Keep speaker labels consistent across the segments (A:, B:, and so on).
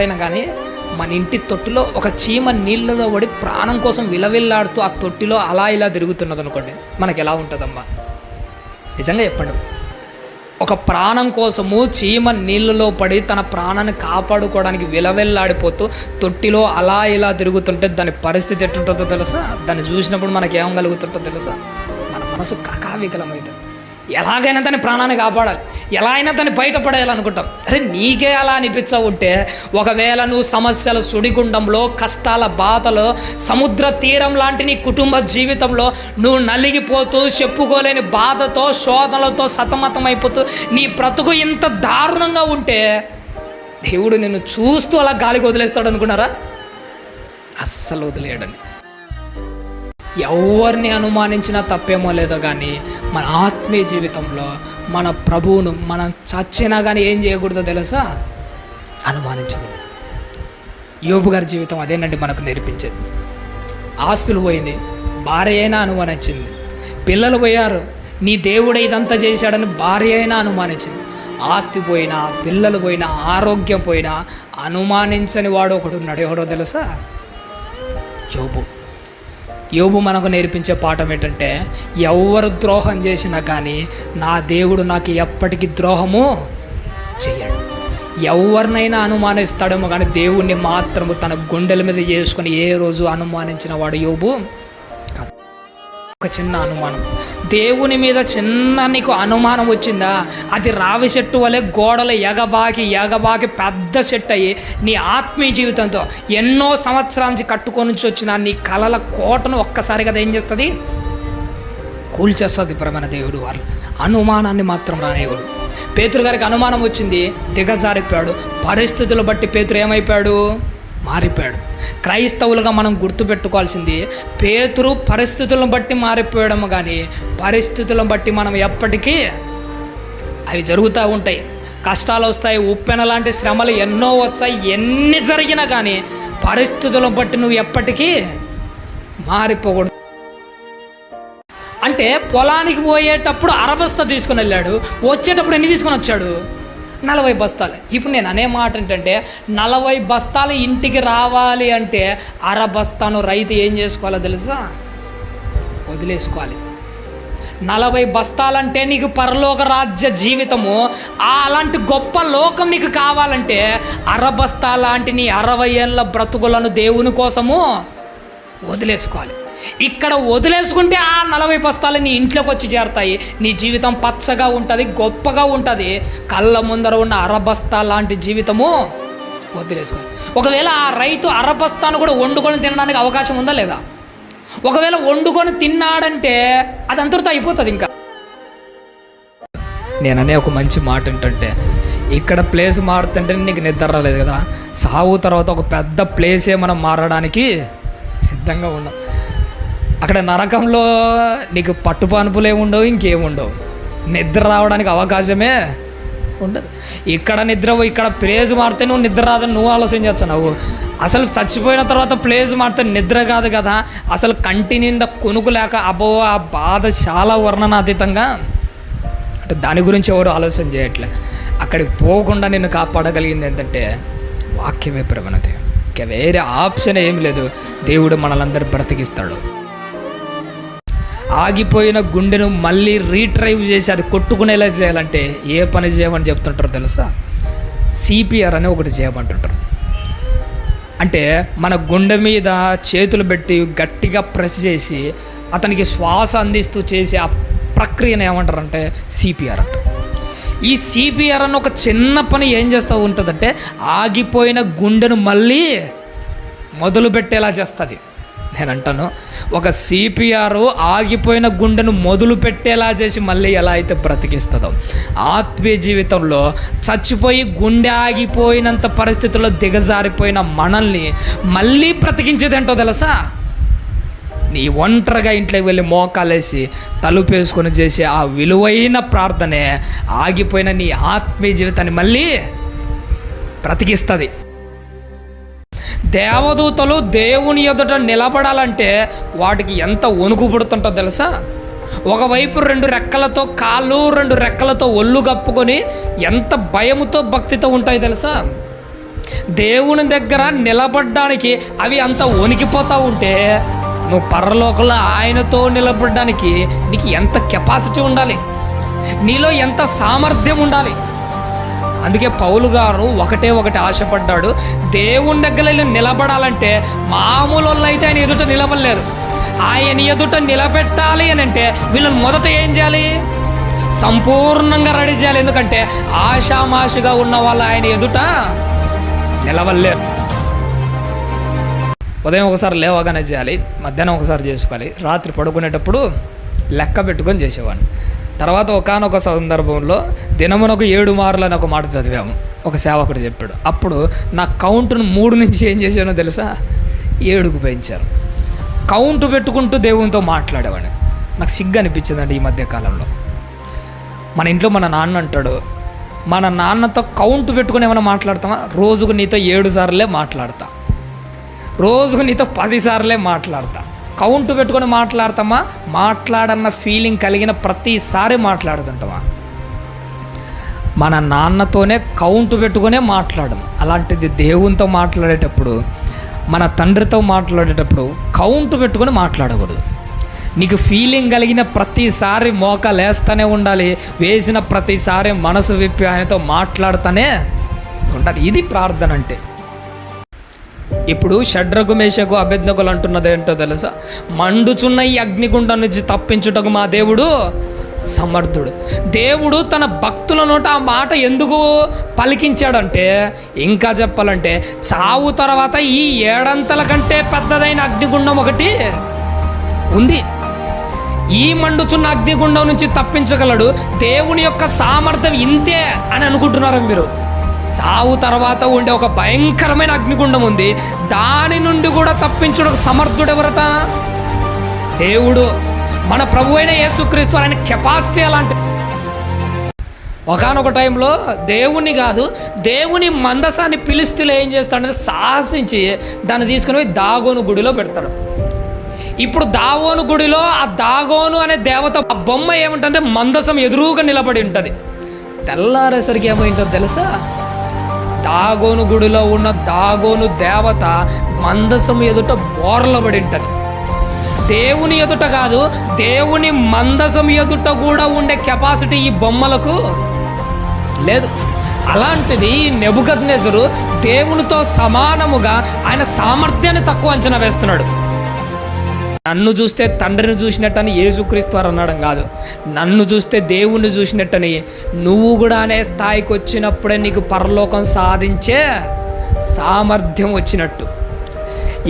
A: ఎప్పుడైనా కానీ మన ఇంటి తొట్టిలో ఒక చీమ నీళ్ళలో పడి ప్రాణం కోసం విలవిల్లాడుతూ ఆ తొట్టిలో అలా ఇలా తిరుగుతున్నది అనుకోండి మనకి ఎలా ఉంటుందమ్మా? నిజంగా చెప్పండి. ఒక ప్రాణం కోసము చీమ నీళ్ళలో పడి తన ప్రాణాన్ని కాపాడుకోవడానికి విలవెల్లాడిపోతూ తొట్టిలో అలా ఇలా తిరుగుతుంటే దాని పరిస్థితి ఎట్టుంటుందో తెలుసా? దాన్ని చూసినప్పుడు మనకి ఏం కలుగుతుంటుందో తెలుసా? మన మనసు కకావికలమైంది ఎలాగైనా తన ప్రాణాన్ని కాపాడాలి. ఎలా అయినా తను బయటపడేయాలనుకుంటాం. అరే నీకే అలా అనిపించ ఉంటే ఒకవేళ నువ్వు సమస్యల సుడిగుండంలో కష్టాల బాధలో సముద్ర తీరం లాంటి నీ కుటుంబ జీవితంలో నువ్వు నలిగిపోతూ చెప్పుకోలేని బాధతో శోధనలతో సతమతమైపోతూ నీ బ్రతుకు ఇంత దారుణంగా ఉంటే దేవుడు నిన్ను చూస్తూ అలా గాలికి వదిలేస్తాడు అనుకున్నారా అస్సలు వదిలేయడండి. ఎవరిని అనుమానించినా తప్పేమో లేదో కానీ మన ఆత్మీయ జీవితంలో మన ప్రభువును మనం చచ్చినా కానీ ఏం చేయకూడదో తెలుసా? అనుమానించకూడదు. యోబు గారి జీవితం అదేనండి మనకు నేర్పించేది. ఆస్తులు పోయింది భార్య అయినా అనుమానించింది. పిల్లలు పోయారు నీ దేవుడే ఇదంతా చేశాడని భార్య అయినా అనుమానించింది. ఆస్తి పోయినా పిల్లలు పోయినా ఆరోగ్యం పోయినా అనుమానించని వాడు ఒకడు ఉన్నాడు ఎవడో తెలుసా? యోబు. యోబు మనకు నేర్పించే పాఠం ఏంటంటే ఎవరు ద్రోహం చేసినా కానీ నా దేవుడు నాకు ఎప్పటికీ ద్రోహము చేయడు ఎవరినైనా అనుమానిస్తాడేమో కానీ దేవుణ్ణి మాత్రము తన గుండెల మీద చేసుకొని ఏ రోజు అనుమానించిన వాడు యోబు? ఒక చిన్న అనుమానం. దేవుని మీద చిన్న నీకు అనుమానం వచ్చిందా? అది రావి చెట్టు వలె గోడలు ఎగబాకి ఎగబాకి పెద్ద చెట్టు అయ్యి నీ ఆత్మీయ జీవితంతో ఎన్నో సంవత్సరాల నుంచి కట్టుకొని వచ్చిన నీ కలల కోటను ఒక్కసారిగా ఏం చేస్తుంది? కూల్చేస్తుంది ప్రమణ దేవుడు వాళ్ళు అనుమానాన్ని మాత్రం రానేవుడు పేతురు గారికి అనుమానం వచ్చింది దిగజారిపోయాడు. పరిస్థితులు బట్టి పేతురు ఏమైపోయాడు? మారిపోయాడు. క్రైస్తవులుగా మనం గుర్తుపెట్టుకోవాల్సింది పేతురు పరిస్థితులను బట్టి మారిపోయడము కానీ పరిస్థితులను బట్టి మనం ఎప్పటికీ అవి జరుగుతూ ఉంటాయి. కష్టాలు వస్తాయి ఉప్పెన లాంటి శ్రమలు ఎన్నో వచ్చాయి ఎన్ని జరిగినా కానీ పరిస్థితులను బట్టి నువ్వు ఎప్పటికీ మారిపోకూడదు. అంటే పొలానికి పోయేటప్పుడు అరబస్తా తీసుకుని వెళ్ళాడు వచ్చేటప్పుడు ఎన్ని తీసుకొని వచ్చాడు? నలభై బస్తాలు. ఇప్పుడు నేను అనే మాట ఏంటంటే నలభై బస్తాలు ఇంటికి రావాలి అంటే అర బస్తాను రైతు ఏం చేసుకోవాలో తెలుసా? వదిలేసుకోవాలి. నలభై బస్తాలంటే నీకు పరలోక రాజ్య జీవితము. అలాంటి గొప్ప లోకం నీకు కావాలంటే అరబస్తా లాంటి నీ అరవై ఏళ్ళ బ్రతుకులను దేవుని కోసము వదిలేసుకోవాలి. ఇక్కడ వదిలేసుకుంటే ఆ నలభై బస్తాలు నీ ఇంట్లోకి వచ్చి చేరతాయి. నీ జీవితం పచ్చగా ఉంటుంది గొప్పగా ఉంటుంది. కళ్ళ ముందర ఉన్న అరబస్తా లాంటి జీవితము వదిలేసుకో. ఒకవేళ ఆ రైతు అరబస్తాను కూడా వండుకొని తినడానికి అవకాశం ఉందా లేదా? ఒకవేళ వండుకొని తిన్నాడంటే అది అంతటితో అయిపోతుంది ఇంకా. నేననే ఒక మంచి మాట ఏంటంటే ఇక్కడ ప్లేస్ మారుతుంటే నీకు నిద్ర రాలేదు కదా. సాగు తర్వాత ఒక పెద్ద ప్లేసే మనం మారడానికి సిద్ధంగా ఉన్నాం అక్కడ నరకంలో నీకు పట్టుపానుపులు ఉండవు ఇంకేముండవు నిద్ర రావడానికి అవకాశమే ఉండదు. ఇక్కడ నిద్ర ఇక్కడ ప్లేస్ మారితే నువ్వు నిద్ర రాదని నువ్వు ఆలోచన నువ్వు అసలు చచ్చిపోయిన తర్వాత ప్లేస్ మారితే నిద్ర కాదు కదా. అసలు కంటి కొనుకు లేక అబ్బో ఆ బాధ చాలా వర్ణనాతీతంగా అంటే దాని గురించి ఎవరు ఆలోచన చేయట్లే. అక్కడికి పోకుండా నిన్ను కాపాడగలిగింది ఏంటంటే వాక్యమే ప్రవణత. ఇంకా వేరే ఆప్షన్ ఏం లేదు. దేవుడు మనలందరూ బ్రతికిస్తాడు. ఆగిపోయిన గుండెను మళ్ళీ రీట్రైవ్ చేసి అది కొట్టుకునేలా చేయాలంటే ఏ పని చేయమని చెప్తుంటారు తెలుసా? సిపిఆర్ అని ఒకటి చేయమంటుంటారు. అంటే మన గుండె మీద చేతులు పెట్టి గట్టిగా ప్రెస్ చేసి అతనికి శ్వాస అందిస్తూ చేసే ఆ ప్రక్రియను ఏమంటారంటే సిపిఆర్ అంటారు ఈ సిపిఆర్ అని ఒక చిన్న పని ఏం చేస్తూ ఉంటుందంటే ఆగిపోయిన గుండెను మళ్ళీ మొదలు పెట్టేలా చేస్తుంది. నేను అంటాను ఒక సిపిఆర్ ఆగిపోయిన గుండెను మొదలు పెట్టేలా చేసి మళ్ళీ ఎలా అయితే బ్రతికిస్తుందో ఆత్మీయ జీవితంలో చచ్చిపోయి గుండె ఆగిపోయినంత పరిస్థితుల్లో దిగజారిపోయిన మనల్ని మళ్ళీ బ్రతికించేది ఏంటో తెలుసా? నీ ఒంటరిగా ఇంట్లోకి వెళ్ళి మోకాలేసి తలుపేసుకొని చేసే ఆ విలువైన ప్రార్థనే ఆగిపోయిన నీ ఆత్మీయ జీవితాన్ని మళ్ళీ బ్రతికిస్తుంది. దేవదూతలు దేవుని ఎదుట నిలబడాలంటే వాటికి ఎంత వణుకు పుడుతుంటో తెలుసా? ఒకవైపు రెండు రెక్కలతో కాళ్ళు రెండు రెక్కలతో ఒళ్ళు కప్పుకొని ఎంత భయముతో భక్తితో ఉంటాయి తెలుసా? దేవుని దగ్గర నిలబడ్డానికి అవి అంత వణికిపోతూ ఉంటే నువ్వు పరలోకంలో ఆయనతో నిలబడడానికి నీకు ఎంత కెపాసిటీ ఉండాలి? నీలో ఎంత సామర్థ్యం ఉండాలి? అందుకే పౌలు గారు ఒకటే ఒకటి ఆశపడ్డాడు. దేవుని దగ్గర వెళ్ళి నిలబడాలంటే మామూలు అయితే ఆయన ఎదుట నిలబడలేరు. ఆయన ఎదుట నిలబెట్టాలి అని అంటే వీళ్ళని మొదట ఏం చేయాలి? సంపూర్ణంగా రెడీ చేయాలి. ఎందుకంటే ఆషామాషిగా ఉన్న వాళ్ళు ఆయన ఎదుట నిలవలేరు ఉదయం ఒకసారి లేవగానే చేయాలి మధ్యాహ్నం ఒకసారి చేసుకోవాలి. రాత్రి పడుకునేటప్పుడు లెక్క పెట్టుకొని చేసేవాడిని. తర్వాత ఒకనొక సందర్భంలో దినమునకు ఏడు మార్లు అని ఒక మాట చదివాము. ఒక సేవకుడు చెప్పాడు. అప్పుడు నా కౌంటును మూడు నుంచి ఏం చేశానో తెలుసా? ఏడుకు పెంచారు. కౌంట్ పెట్టుకుంటూ దేవునితో మాట్లాడేవాడిని. నాకు సిగ్గు అనిపించిందండి ఈ మధ్య కాలంలో. మన ఇంట్లో మన నాన్న అంటాడు మన నాన్నతో కౌంట్ పెట్టుకుని ఏమైనా మాట్లాడతామా రోజుకు నీతో ఏడు సార్లే మాట్లాడతా. రోజుకు నీతో పది సార్లే మాట్లాడతా. కౌంట్ పెట్టుకొని మాట్లాడతామా? మాట్లాడన్న ఫీలింగ్ కలిగిన ప్రతిసారి మాట్లాడుతుంటామా మన నాన్నతోనే కౌంట్ పెట్టుకునే మాట్లాడము. అలాంటిది దేవునితో మాట్లాడేటప్పుడు మన తండ్రితో మాట్లాడేటప్పుడు కౌంట్ పెట్టుకొని మాట్లాడకూడదు. నీకు ఫీలింగ్ కలిగిన ప్రతిసారి మోకాలు వేస్తూనే ఉండాలి. వేసిన ప్రతిసారి మనసు విప్పి ఆయనతో మాట్లాడుతూనే ఉండాలి. ఇది ప్రార్థన అంటే. ఇప్పుడు షడ్రకు మేషకు అభ్యర్థకులు అంటున్నది ఏంటో తెలుసా? మండుచున్న ఈ అగ్నిగుండం నుంచి తప్పించుటకు మా దేవుడు సమర్థుడు. దేవుడు తన భక్తుల నోట ఆ మాట ఎందుకు పలికించాడంటే ఇంకా చెప్పాలంటే చావు తర్వాత ఈ ఏడంతల కంటే పెద్దదైన అగ్నిగుండం ఒకటి ఉంది. ఈ మండుచున్న అగ్నిగుండం నుంచి తప్పించగలడు దేవుని యొక్క సామర్థ్యం ఇంతే అని అనుకుంటున్నారు మీరు? సావు తర్వాత ఉండే ఒక భయంకరమైన అగ్నిగుండం ఉంది. దాని నుండి కూడా తప్పించడం సమర్థుడు ఎవరట దేవుడు. మన ప్రభు అయిన యేసుక్రీస్తు ఆయన కెపాసిటీ అలాంటి ఒకనొక టైంలో దేవుణ్ణి కాదు దేవుని మందసాన్ని పిలుస్తులు ఏం చేస్తాడంటే సాహసించి దాన్ని తీసుకుని పోయి దాగోను గుడిలో పెడతాడు. ఇప్పుడు దాగోను గుడిలో ఆ దాగోను అనే దేవత ఆ బొమ్మ ఏముంటుందంటే మందసం ఎదురుగా నిలబడి ఉంటుంది. తెల్లారేసరికి ఏమైందో తెలుసా? దాగోను గుడిలో ఉన్న దాగోను దేవత మందసం ఎదుట బోర్లబడి ఉంటుంది దేవుని ఎదుట కాదు దేవుని మందసం ఎదుట కూడా ఉండే కెపాసిటీ ఈ బొమ్మలకు లేదు. అలాంటిది నెబుకద్నెజరు దేవునితో సమానముగా ఆయన సామర్థ్యాన్ని తక్కువ అంచనా వేస్తున్నాడు. నన్ను చూస్తే తండ్రిని చూసినట్టని యేసుక్రీస్తు వారు అనడం కాదు. నన్ను చూస్తే దేవుణ్ణి చూసినట్టని నువ్వు కూడా అనే స్థాయికి వచ్చినప్పుడే నీకు పరలోకం సాధించే సామర్థ్యం వచ్చినట్టు.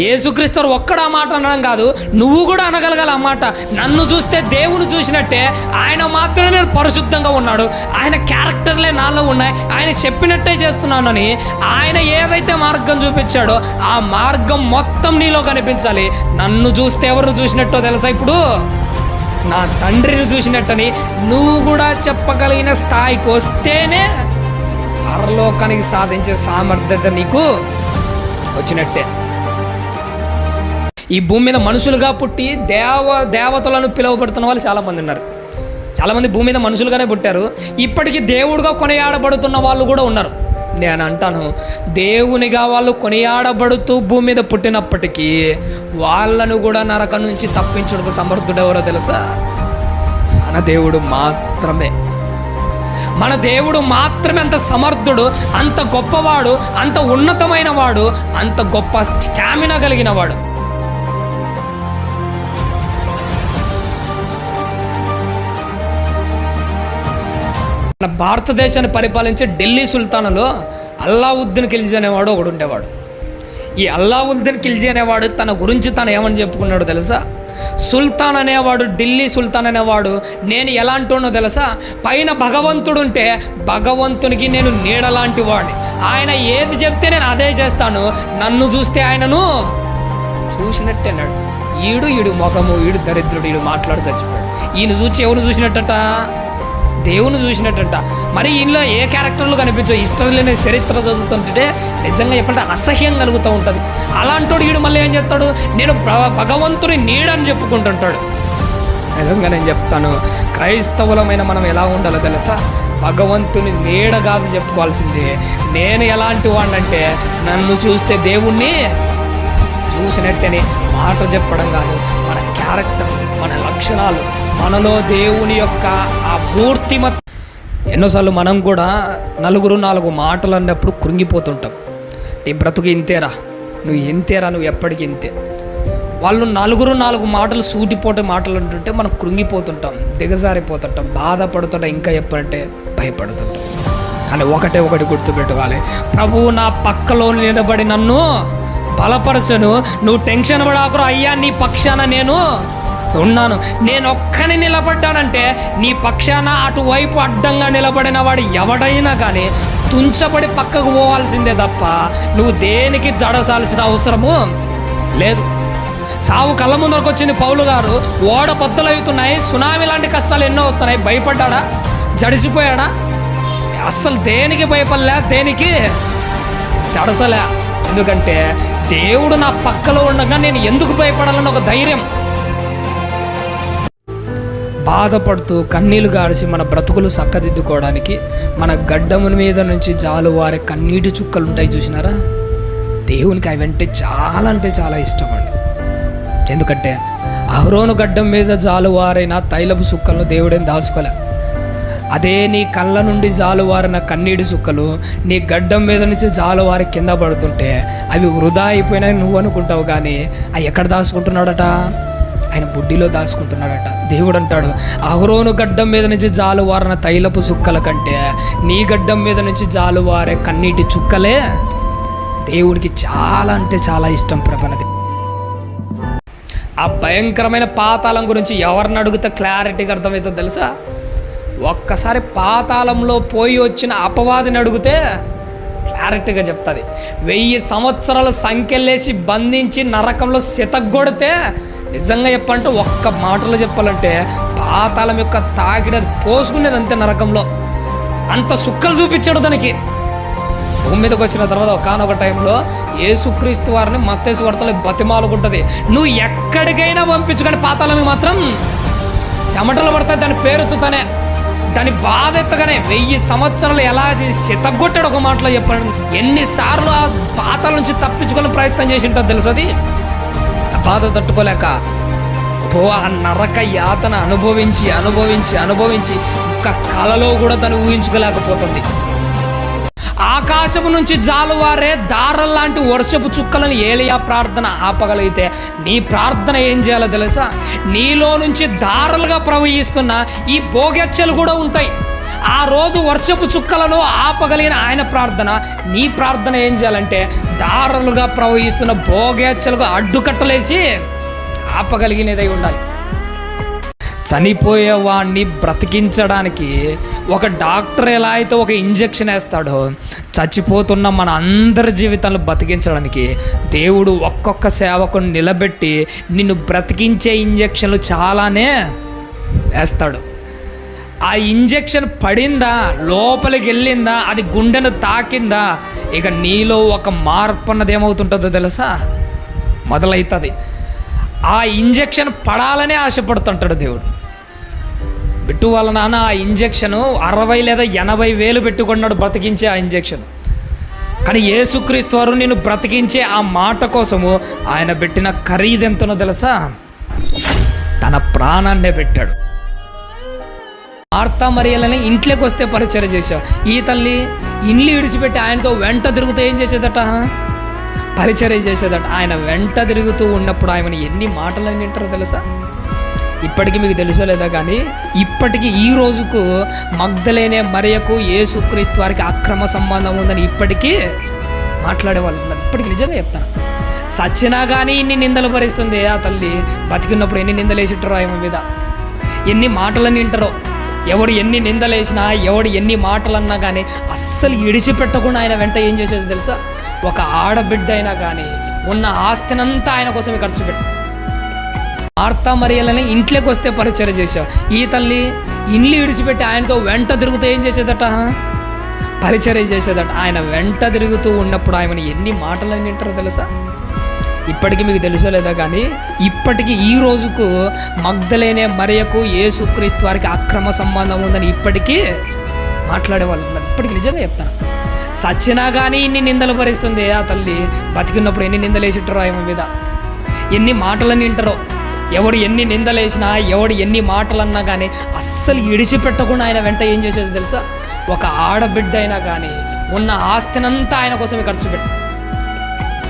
A: యేసుక్రీస్తు ఒక్కడ ఆ మాట అనడం కాదు నువ్వు కూడా అనగలగాలి ఆ మాట. నన్ను చూస్తే దేవుని చూసినట్టే ఆయన మాత్రమే నేను పరిశుద్ధంగా ఉన్నాడు. ఆయన క్యారెక్టర్లే నాలో ఉన్నాయి. ఆయన చెప్పినట్టే చేస్తున్నానని ఆయన ఏదైతే మార్గం చూపించాడో ఆ మార్గం మొత్తం నీలో కనిపించాలి. నన్ను చూస్తే ఎవరు చూసినట్టో తెలుసా ఇప్పుడు? నా తండ్రిని చూసినట్టని నువ్వు కూడా చెప్పగలిగిన స్థాయికి వస్తేనే పరలోకానికి సాధించే సామర్థ్యత నీకు వచ్చినట్టే. ఈ భూమి మీద మనుషులుగా పుట్టి దేవ దేవతలను పిలువబడుతున్న వాళ్ళు చాలామంది ఉన్నారు. చాలామంది భూమి మీద మనుషులుగానే పుట్టారు. ఇప్పటికీ దేవుడుగా కొనియాడబడుతున్న వాళ్ళు కూడా ఉన్నారు. నేను అంటాను దేవునిగా వాళ్ళు కొనియాడబడుతూ భూమి మీద పుట్టినప్పటికీ వాళ్ళను కూడా నరకం నుంచి తప్పించడం సమర్థుడు ఎవరో తెలుసా? మన దేవుడు మాత్రమే. మన దేవుడు మాత్రమే అంత సమర్థుడు అంత గొప్పవాడు అంత ఉన్నతమైన వాడు అంత గొప్ప స్టామినా కలిగిన వాడు మన భారతదేశాన్ని పరిపాలించే ఢిల్లీ సుల్తానులో అల్లావుద్దీన్ ఖిల్జీ అనేవాడు ఒకడు ఉండేవాడు. ఈ అల్లావుద్దీన్ ఖిల్జీ అనేవాడు తన గురించి తను ఏమని చెప్పుకున్నాడు తెలుసా? సుల్తాన్ అనేవాడు ఢిల్లీ సుల్తాన్ అనేవాడు. నేను ఎలాంటివాడో తెలుసా? పైన భగవంతుడు ఉంటే భగవంతునికి నేను నీడలాంటి వాడిని. ఆయన ఏది చెప్తే నేను అదే చేస్తాను. నన్ను చూస్తే ఆయనను చూసినట్టేనాడు. ఈడు ఈడు ముఖము ఈడు దరిద్రుడు ఈడు మాట్లాడి చచ్చిపోయాడు. ఈయన చూసి ఎవరు చూసినట్టట? దేవుని చూసినట్టంట. మరి ఇందులో ఏ క్యారెక్టర్లు కనిపించవు? ఇష్టం లేని చరిత్ర చదువుతుంటే నిజంగా చెప్పంటే అసహ్యం కలుగుతూ ఉంటుంది. అలాంటోడు వీడు మళ్ళీ ఏం చెప్తాడు నేను భగవంతుని నీడని చెప్పుకుంటుంటాడు. నిజంగా నేను చెప్తాను క్రైస్తవులమైన మనం ఎలా ఉండాలో తెలుసా? భగవంతుని నీడ కాదు చెప్పుకోవాల్సిందే. నేను ఎలాంటి వాడినంటే నన్ను చూస్తే దేవుణ్ణి చూసినట్టని మాట చెప్పడం కాదు. మన క్యారెక్టర్ మన లక్షణాలు మనలో దేవుని యొక్క ఆ మూర్తిమత్ ఎన్నోసార్లు మనం కూడా నలుగురు నాలుగు మాటలు అన్నప్పుడు కృంగిపోతుంటాం. నీ బ్రతుకు ఇంతేరా నువ్వు ఇంతేరా నువ్వు ఎప్పటికీ ఇంతే? వాళ్ళు నలుగురు నాలుగు మాటలు సూటిపోటే మాటలు అంటుంటే మనం కృంగిపోతుంటాం దిగజారిపోతుంటాం బాధపడుతుంటాం ఇంకా ఎప్పుడంటే భయపడుతుంటాం. కానీ ఒకటే ఒకటి గుర్తుపెట్టుకోవాలి. ప్రభువు నా పక్కలో నిలబడి నన్ను బలపరచను నువ్వు టెన్షన్ పడాకురా అయ్యా నీ పక్షాన నేను ఉన్నాను. నేను ఒక్కని నిలబడ్డానంటే నీ పక్షాన అటువైపు అడ్డంగా నిలబడిన వాడు ఎవడైనా కానీ తుంచబడి పక్కకు పోవాల్సిందే తప్ప నువ్వు దేనికి జడసాల్సిన అవసరము లేదు. సావు కళ్ళ ముందరకు వచ్చింది పౌలు గారు ఓడ బద్దలు అవుతున్నాయి సునామీ లాంటి కష్టాలు ఎన్నో వస్తున్నాయి భయపడ్డా జడిసిపోయాడా? అస్సలు దేనికి భయపడలే దేనికి జడసలే? ఎందుకంటే దేవుడు నా పక్కలో ఉండగా నేను ఎందుకు భయపడాలని ఒక ధైర్యం. బాధపడుతూ కన్నీళ్ళు గాడిసి మన బ్రతుకులు చక్కదిద్దుకోవడానికి మన గడ్డముని మీద నుంచి జాలువారే కన్నీటి చుక్కలు ఉంటాయి చూసినారా? దేవునికి అవి చాలా అంటే చాలా ఇష్టం అండి ఎందుకంటే అహరోను గడ్డం మీద జాలువారైన తైలపు చుక్కలను దేవుడేం దాచుకోలే. అదే నీ కళ్ళ నుండి జాలువారిన కన్నీటి చుక్కలు నీ గడ్డం మీద నుంచి జాలువారి కింద పడుతుంటే అవి వృధా అయిపోయినాయి నువ్వు అనుకుంటావు కానీ అవి ఎక్కడ దాచుకుంటున్నాడట? ఆయన బుడ్డిలో దాచుకుంటున్నాడట. దేవుడు అంటాడు అహరోను గడ్డం మీద నుంచి జాలువారిన తైలపు చుక్కల కంటే నీ గడ్డం మీద నుంచి జాలువారే కన్నీటి చుక్కలే. దేవుడికి చాలా అంటే చాలా ఇష్టం ప్రపన్నది ఆ భయంకరమైన పాతాళం గురించి ఎవరిని అడిగితే క్లారిటీగా అర్థమవుతుందో తెలుసా? ఒక్కసారి పాతాళంలో పోయి వచ్చిన అపవాదిని అడిగితే క్లారిటీగా చెప్తుంది. వెయ్యి సంవత్సరాల సంఖ్యలేసి బంధించి నరకంలో శతగొడితే నిజంగా చెప్పంటే ఒక్క మాటలో చెప్పాలంటే పాతాళం యొక్క తాకిడి పోసుకునేది అంతే నరకంలో. అంత సుక్కలు చూపించాడు దానికి. భూమి మీదకి వచ్చిన తర్వాత ఒకనొక టైంలో ఏసుక్రీస్తు వారిని మత్తేసు వార్తలో బతిమాలుకుంటుంది. నువ్వు ఎక్కడికైనా పంపించు కానీ మాత్రం చెమటలు పడతాయి దాని పేరుతోనే దాని బాధ ఎత్తగానే. వెయ్యి సంవత్సరాలు ఎలా చేసి ఒక మాటలో చెప్పాడు ఎన్నిసార్లు ఆ పాతాల నుంచి తప్పించుకునే ప్రయత్నం చేసి ఉంటుంది తెలుసది బాధ తట్టుకోలేక పో ఆ నరక యాతన అనుభవించి అనుభవించి అనుభవించి ఒక్క కలలో కూడా తను ఊహించుకోలేకపోతుంది. ఆకాశము నుంచి జాలువారే దారల్లాంటి వర్షపు చుక్కలను ఏలియా ప్రార్థన ఆపగలిగితే నీ ప్రార్థన ఏం చేయాలో తెలుసా? నీలో నుంచి దారలుగా ప్రవహిస్తున్న ఈ భోగెచ్చలు కూడా ఉంటాయి. ఆ రోజు వర్షపు చుక్కలను ఆపగలిగిన ఆయన ప్రార్థన. నీ ప్రార్థన ఏం చేయాలంటే దారులుగా ప్రవహిస్తున్న భోగేచ్చలకు అడ్డుకట్టలేసి ఆపగలిగినదై ఉండాలి. చనిపోయే వాడిని బ్రతికించడానికి ఒక డాక్టర్ ఎలా అయితే ఒక ఇంజెక్షన్ వేస్తాడో చచ్చిపోతున్న మన అందరి జీవితాలను బ్రతికించడానికి దేవుడు ఒక్కొక్క సేవకుని నిలబెట్టి నిన్ను బ్రతికించే ఇంజెక్షన్లు చాలానే వేస్తాడు. ఆ ఇంజెక్షన్ పడిందా లోపలికి వెళ్ళిందా అది గుండెను తాకిందా? ఇక నీలో ఒక మార్పు అన్నది ఏమవుతుంటుందో తెలుసా? మొదలవుతుంది ఆ ఇంజెక్షన్ పడాలనే ఆశపడుతుంటాడు దేవుడు. బిట్టు వాళ్ళ నాన్న ఆ ఇంజెక్షను అరవై లేదా ఎనభై వేలు పెట్టుకున్నాడు బ్రతికించే ఆ ఇంజెక్షన్. కానీ ఏసుక్రీస్తు వారు నేను బ్రతికించే ఆ మాట కోసము ఆయన పెట్టిన ఖరీదెంతనో తెలుసా? తన ప్రాణాన్నే పెట్టాడు. మార్తా మరియలని ఇంట్లోకి వస్తే పరిచయం చేశావు. ఈ తల్లి ఇల్లు విడిచిపెట్టి ఆయనతో వెంట తిరుగుతూ ఏం చేసేదట? పరిచయం చేసేదట. ఆయన వెంట తిరుగుతూ ఉన్నప్పుడు ఆయన ఎన్ని మాటలు వింటారో తెలుసా? ఇప్పటికీ మీకు తెలుసో లేదా కానీ ఇప్పటికీ ఈ రోజుకు మగ్ధలేనే మరియకు ఏసుక్రీస్తు వారికి అక్రమ సంబంధం ఉందని ఇప్పటికీ మాట్లాడే వాళ్ళు ఉన్నారు నిజంగా చెప్తాను. సచ్చినా కానీ ఇన్ని నిందలు భరిస్తుంది. ఆ తల్లి బతికున్నప్పుడు ఎన్ని నిందలు వేసిట్టారో ఆమె మీద? ఎన్ని మాటలని వింటారో? ఎవడు ఎన్ని నిందలేసినా ఎవడు ఎన్ని మాటలు అన్నా కానీ అస్సలు ఇడిచిపెట్టకుండా ఆయన వెంట ఏం చేసేది తెలుసా? ఒక ఆడబిడ్డ అయినా కానీ ఉన్న ఆస్తినంతా ఆయన కోసమే ఖర్చు పెట్టు. మార్తా మరియలని ఇంట్లోకి వస్తే పరిచయం చేశావు. ఈ తల్లి ఇల్లు ఇడిచిపెట్టి ఆయనతో వెంట తిరుగుతూ ఏం చేసేదట? పరిచయం చేసేదట. ఆయన వెంట తిరుగుతూ ఉన్నప్పుడు ఆయన ఎన్ని మాటలు వింటారో తెలుసా? ఇప్పటికీ మీకు తెలుసో లేదా కానీ ఇప్పటికీ ఈ రోజుకు మగ్ధలేనే మరియకు ఏసుక్రీస్తు వారికి అక్రమ సంబంధం ఉందని ఇప్పటికీ మాట్లాడే వాళ్ళు ఉన్నారు. ఇప్పటికి నిజంగా చెప్తాను. సచ్చినా కానీ ఇన్ని నిందలు భరిస్తుంది. ఆ తల్లి బతికినప్పుడు ఎన్ని నిందలు వేసిట్టారో ఆమె మీద. ఎన్ని మాటలని వింటారో ఎవడు ఎన్ని నిందలేసినా ఎవడు ఎన్ని మాటలు అన్నా కానీ అస్సలు ఇడిచిపెట్టకుండా ఆయన వెంట ఏం చేసేది తెలుసా? ఒక ఆడబిడ్డ అయినా కానీ ఉన్న ఆస్తినంతా ఆయన కోసమే ఖర్చు పెట్టు